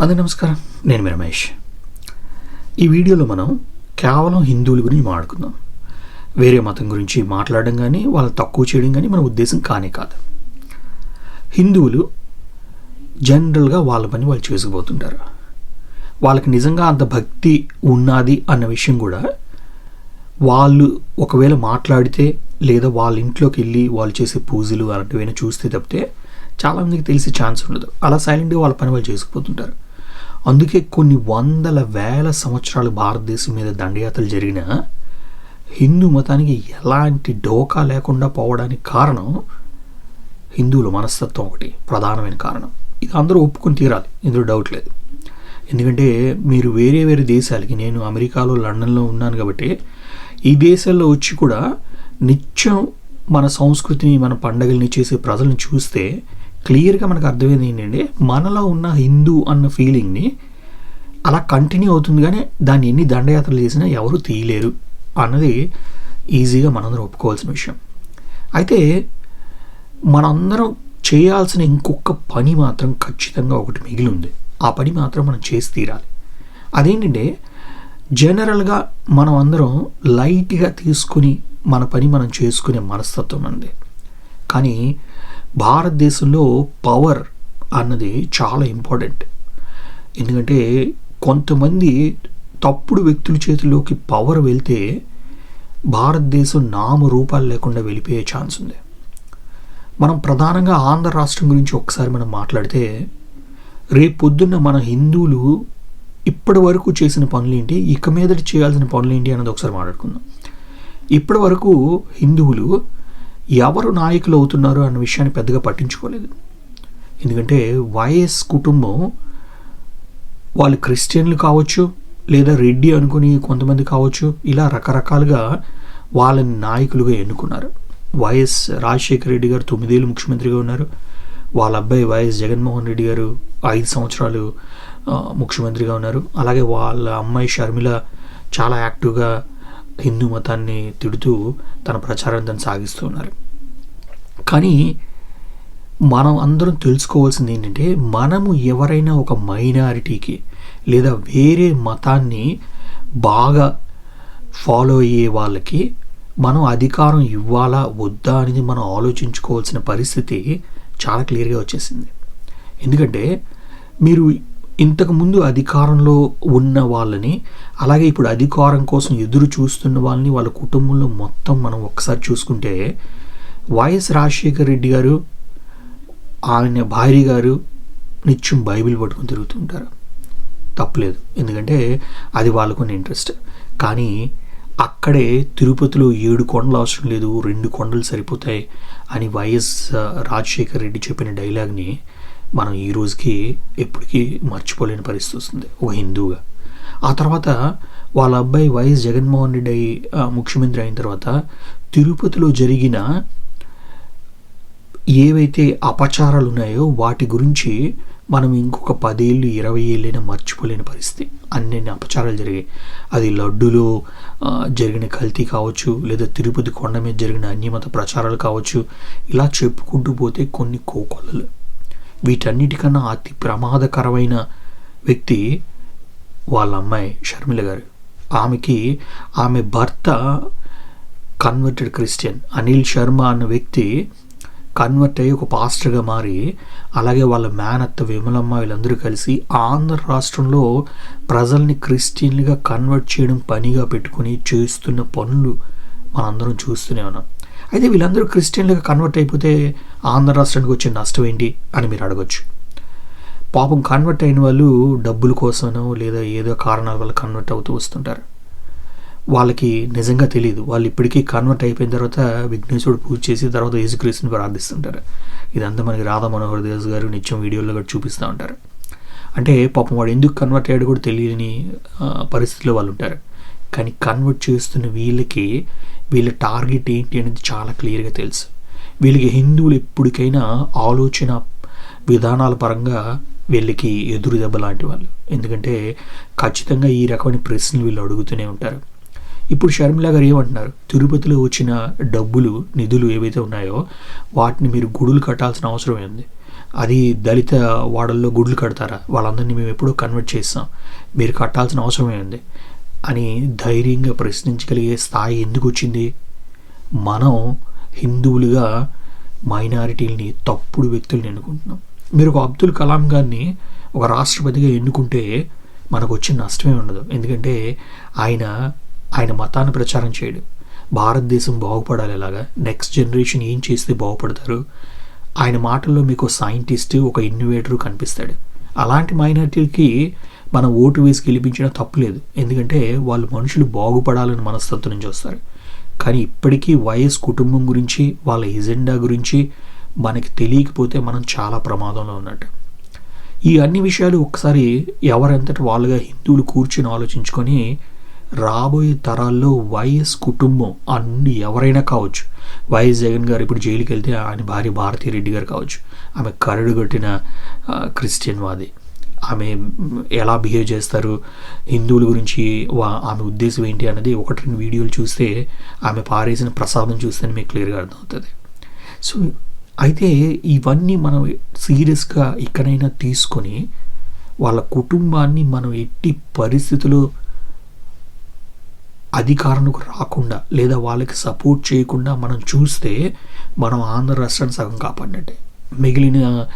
అదే నమస్కారం. నేను మీ రమేష్. ఈ వీడియోలో మనం కేవలం హిందువుల గురించి మాట్లాడుకుందాం. వేరే మతం గురించి మాట్లాడడం కానీ వాళ్ళని తక్కువ చేయడం కానీ మన ఉద్దేశం కానే కాదు. హిందువులు జనరల్గా వాళ్ళ పని వాళ్ళు చేసుకుపోతుంటారు. వాళ్ళకి నిజంగా అంత భక్తి ఉన్నది అన్న విషయం కూడా వాళ్ళు ఒకవేళ మాట్లాడితే లేదా వాళ్ళ ఇంట్లోకి వెళ్ళి వాళ్ళు చేసే పూజలు అలాంటివైనా చూస్తే తప్పితే చాలామందికి తెలిసే ఛాన్స్ ఉండదు. అలా సైలెంట్గా వాళ్ళ పని వాళ్ళు చేసుకుపోతుంటారు. అందుకే కొన్ని వందల వేల సంవత్సరాలు భారతదేశం మీద దండయాత్రలు జరిగిన హిందూ మతానికి ఎలాంటి డోకా లేకుండా పోవడానికి కారణం హిందువుల మనస్తత్వం ఒకటి ప్రధానమైన కారణం. ఇది అందరూ ఒప్పుకొని తీరాలి ఇందులో డౌట్ లేదు. ఎందుకంటే మీరు వేరే వేరే దేశాలకి నేను అమెరికాలో లండన్లో ఉన్నాను కాబట్టి ఈ దేశాల్లో వచ్చి కూడా నిత్యం మన సంస్కృతిని మన పండగల్ని చేసే ప్రజలను చూస్తే క్లియర్గా మనకు అర్థమైంది ఏంటంటే మనలో ఉన్న హిందూ అన్న ఫీలింగ్ని అలా కంటిన్యూ అవుతుంది కానీ దాన్ని ఎన్ని దండయాత్రలు చేసినా ఎవరు తీయలేరు అన్నది ఈజీగా మనందరం ఒప్పుకోవాల్సిన విషయం. అయితే మనందరం చేయాల్సిన ఇంకొక పని మాత్రం ఖచ్చితంగా ఒకటి మిగిలి ఉంది ఆ పని మాత్రం మనం చేసి తీరాలి. అదేంటంటే జనరల్గా మనం అందరం లైట్గా తీసుకుని మన పని మనం చేసుకునే మనస్తత్వం అంది కానీ భారతదేశంలో పవర్ అన్నది చాలా ఇంపార్టెంట్ ఎందుకంటే కొంతమంది తప్పుడు వ్యక్తుల చేతిలోకి పవర్ వెళ్తే భారతదేశం నామరూపాలు లేకుండా వెళ్ళిపోయే ఛాన్స్ ఉంది. మనం ప్రధానంగా ఆంధ్ర రాష్ట్రం గురించి ఒకసారి మనం మాట్లాడితే రేపు పొద్దున్న మన హిందువులు ఇప్పటి వరకు చేసిన పనులేంటి ఇక మీదటి చేయాల్సిన పనులేంటి అన్నది ఒకసారి మాట్లాడుకుందాం. ఇప్పటి వరకు హిందువులు ఎవరు నాయకులు అవుతున్నారు అన్న విషయాన్ని పెద్దగా పట్టించుకోలేదు. ఎందుకంటే వైఎస్ కుటుంబం వాళ్ళు క్రిస్టియన్లు కావచ్చు లేదా రెడ్డి అనుకుని కొంతమంది కావచ్చు ఇలా రకరకాలుగా వాళ్ళని నాయకులుగా ఎన్నుకున్నారు. వైఎస్ రాజశేఖర రెడ్డి గారు తొమ్మిదేళ్ళు ముఖ్యమంత్రిగా ఉన్నారు. వాళ్ళ అబ్బాయి వైఎస్ జగన్మోహన్ రెడ్డి గారు ఐదు సంవత్సరాలు ముఖ్యమంత్రిగా ఉన్నారు. అలాగే వాళ్ళ అమ్మాయి షర్మిల చాలా యాక్టివ్గా హిందూ మతాన్ని తిడుతూ తన ప్రచారం తను సాగిస్తున్నారు కానీ మనం అందరం తెలుసుకోవాల్సింది ఏంటంటే మనము ఎవరైనా ఒక మైనారిటీకి లేదా వేరే మతాన్ని బాగా ఫాలో అయ్యే వాళ్ళకి మనం అధికారం ఇవ్వాలా వద్దా అనేది మనం ఆలోచించుకోవాల్సిన పరిస్థితి చాలా క్లియర్గా వచ్చేసింది. ఎందుకంటే మీరు ఇంతకుముందు అధికారంలో ఉన్న వాళ్ళని అలాగే ఇప్పుడు అధికారం కోసం ఎదురు చూస్తున్న వాళ్ళని వాళ్ళ కుటుంబంలో మొత్తం మనం ఒకసారి చూసుకుంటే వైఎస్ రాజశేఖర రెడ్డి గారు ఆయన భార్య గారు నిత్యం బైబిల్ పట్టుకుని తిరుగుతుంటారు తప్పలేదు. ఎందుకంటే అది వాళ్ళకున్న ఇంట్రెస్ట్. కానీ అక్కడే తిరుపతిలో ఏడు కొండలు అవసరం లేదు రెండు కొండలు సరిపోతాయి అని వైఎస్ రాజశేఖర్ రెడ్డి చెప్పిన డైలాగ్ని మనం ఈ రోజుకి ఎప్పటికీ మర్చిపోలేని పరిస్థితి వస్తుంది ఒక హిందువుగా. ఆ తర్వాత వాళ్ళ అబ్బాయి వైఎస్ జగన్మోహన్ రెడ్డి అయి, ముఖ్యమంత్రి అయిన తర్వాత తిరుపతిలో జరిగిన ఏవైతే అపచారాలు ఉన్నాయో వాటి గురించి మనం ఇంకొక పదేళ్ళు ఇరవై ఏళ్ళైనా మర్చిపోలేని పరిస్థితి. అన్ని అపచారాలు జరిగాయి. అది లడ్డూలో జరిగిన కల్తీ కావచ్చు లేదా తిరుపతి కొండ మీద జరిగిన అన్యమత ప్రచారాలు కావచ్చు ఇలా చెప్పుకుంటూ పోతే కొన్ని కోకొల్లలు. వీటన్నిటికన్నా అతి ప్రమాదకరమైన వ్యక్తి వాళ్ళ అమ్మాయి షర్మిల గారు. ఆమెకి ఆమె భర్త కన్వర్టెడ్ క్రిస్టియన్ అనిల్ శర్మ అన్న వ్యక్తి కన్వర్ట్ అయ్యి ఒక పాస్టర్గా మారి అలాగే వాళ్ళ మేనత్త విమలమ్మ వీళ్ళందరూ కలిసి ఆంధ్ర రాష్ట్రంలో ప్రజల్ని క్రిస్టియన్లుగా కన్వర్ట్ చేయడం పనిగా పెట్టుకుని చేస్తున్న పనులు మనందరం చూస్తూనే ఉన్నాం. అయితే వీళ్ళందరూ క్రిస్టియన్లుగా కన్వర్ట్ అయిపోతే ఆంధ్ర రాష్ట్రానికి వచ్చే నష్టం ఏంటి అని మీరు అడగచ్చు. పాపం కన్వర్ట్ అయిన వాళ్ళు డబ్బుల కోసమనో లేదా ఏదో కారణాల వల్ల కన్వర్ట్ అవుతూ వస్తుంటారు. వాళ్ళకి నిజంగా తెలియదు వాళ్ళు ఇప్పటికీ కన్వర్ట్ అయిపోయిన తర్వాత విఘ్నేశ్వరుడు పూజ చేసి తర్వాత యేసుక్రీస్తుని ప్రార్థిస్తుంటారు. ఇదంతా మనకి రాధా మనోహర్ దాస్ గారు నిత్యం వీడియోలో కూడా చూపిస్తూ ఉంటారు. అంటే పాపం వాడు ఎందుకు కన్వర్ట్ అయ్యాడు కూడా తెలియని పరిస్థితిలో వాళ్ళు ఉంటారు. కానీ కన్వర్ట్ చేస్తున్న వీళ్ళకి వీళ్ళ టార్గెట్ ఏంటి అనేది చాలా క్లియర్గా తెలుసు. వీళ్ళకి హిందువులు ఎప్పటికైనా ఆలోచన విధానాల పరంగా వీళ్ళకి ఎదురు దెబ్బ లాంటి వాళ్ళు. ఎందుకంటే ఖచ్చితంగా ఈ రకమైన ప్రశ్నలు వీళ్ళు అడుగుతూనే ఉంటారు. ఇప్పుడు షర్మిల గారు ఏమంటున్నారు? తిరుపతిలో వచ్చిన డబ్బులు నిధులు ఏవైతే ఉన్నాయో వాటిని మీరు గుడులు కట్టాల్సిన అవసరం ఏంది? అది దళిత వాడల్లో గుడులు కడతారా? వాళ్ళందరినీ మేము ఎప్పుడూ కన్వర్ట్ చేస్తాం. మీరు కట్టాల్సిన అవసరం ఉంది అని ధైర్యంగా ప్రశ్నించగలిగే స్థాయి ఎందుకు వచ్చింది? మనం హిందువులుగా మైనారిటీలని తప్పుడు వ్యక్తుల్ని ఎన్నుకుంటున్నాం. మీరు ఒక అబ్దుల్ కలాం గారిని ఒక రాష్ట్రపతిగా ఎన్నుకుంటే మనకు వచ్చిన నష్టమే ఉండదు. ఎందుకంటే ఆయన ఆయన మతాన్ని ప్రచారం చేయడు. భారతదేశం బాగుపడాలి ఎలాగా? నెక్స్ట్ జనరేషన్ ఏం చేస్తే బాగుపడతారు? ఆయన మాటల్లో మీకు సైంటిస్ట్ ఒక ఇన్నోవేటర్ కనిపిస్తాడు. అలాంటి మైనారిటీలకి మనం ఓటు వేసి గెలిపించడం తప్పులేదు. ఎందుకంటే వాళ్ళు మనుషులు బాగుపడాలని మనస్తత్వం నుంచి వస్తారు. కానీ ఇప్పటికీ వైఎస్ కుటుంబం గురించి వాళ్ళ ఎజెండా గురించి మనకి తెలియకపోతే మనం చాలా ప్రమాదంలో ఉన్నట్టు. ఈ అన్ని విషయాలు ఒకసారి ఎవరంతటి వాళ్ళుగా హిందువులు కూర్చుని ఆలోచించుకొని రాబోయే తరాల్లో వైఎస్ కుటుంబం అన్ని ఎవరైనా కావచ్చు. వైఎస్ జగన్ గారు ఇప్పుడు జైలుకి వెళ్తే ఆయన భార్య భారతీ రెడ్డి గారు కావచ్చు. ఆమె కరడు కట్టిన క్రిస్టియన్ వాది. ఆమె ఎలా బిహేవ్ చేస్తారు హిందువుల గురించి వా- ఆమె ఉద్దేశం ఏంటి అన్నది ఒకటి రెండు వీడియోలు చూస్తే ఆమె పారేసిన ప్రసాదం చూస్తే మీకు క్లియర్గా అర్థమవుతుంది. సో అయితే ఇవన్నీ మనం సీరియస్గా ఎక్కడైనా తీసుకొని వాళ్ళ కుటుంబాన్ని మనం ఎట్టి పరిస్థితుల్లో అధికారంలోకి రాకుండా లేదా వాళ్ళకి సపోర్ట్ చేయకుండా మనం చూస్తే మనం ఆంధ్ర రాష్ట్రాన్ని సగం కాపాడినట్టే. మిగిలిన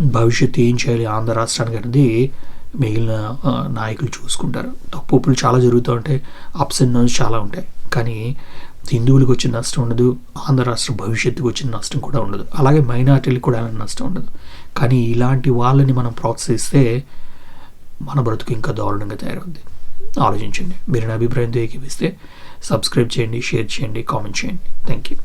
భవిష్యత్తు ఏం చేయాలి ఆంధ్ర రాష్ట్రానికి అనేది మిగిలిన నాయకులు చూసుకుంటారు. తప్పులు చాలా జరుగుతూ ఉంటాయి అప్స్ అండ్ డౌన్స్ చాలా ఉంటాయి. కానీ హిందువులకు వచ్చిన నష్టం ఉండదు ఆంధ్ర రాష్ట్ర భవిష్యత్తుకు వచ్చిన నష్టం కూడా ఉండదు. అలాగే మైనార్టీలకు కూడా ఎలాంటి నష్టం ఉండదు. కానీ ఇలాంటి వాళ్ళని మనం ప్రోత్సహిస్తే మన బ్రతుకు ఇంకా దారుణంగా తయారవుద్ది. ఆలోచించండి. మీరు నా అభిప్రాయంతో ఏకీపిస్తే సబ్స్క్రైబ్ చేయండి షేర్ చేయండి కామెంట్ చేయండి. Thank you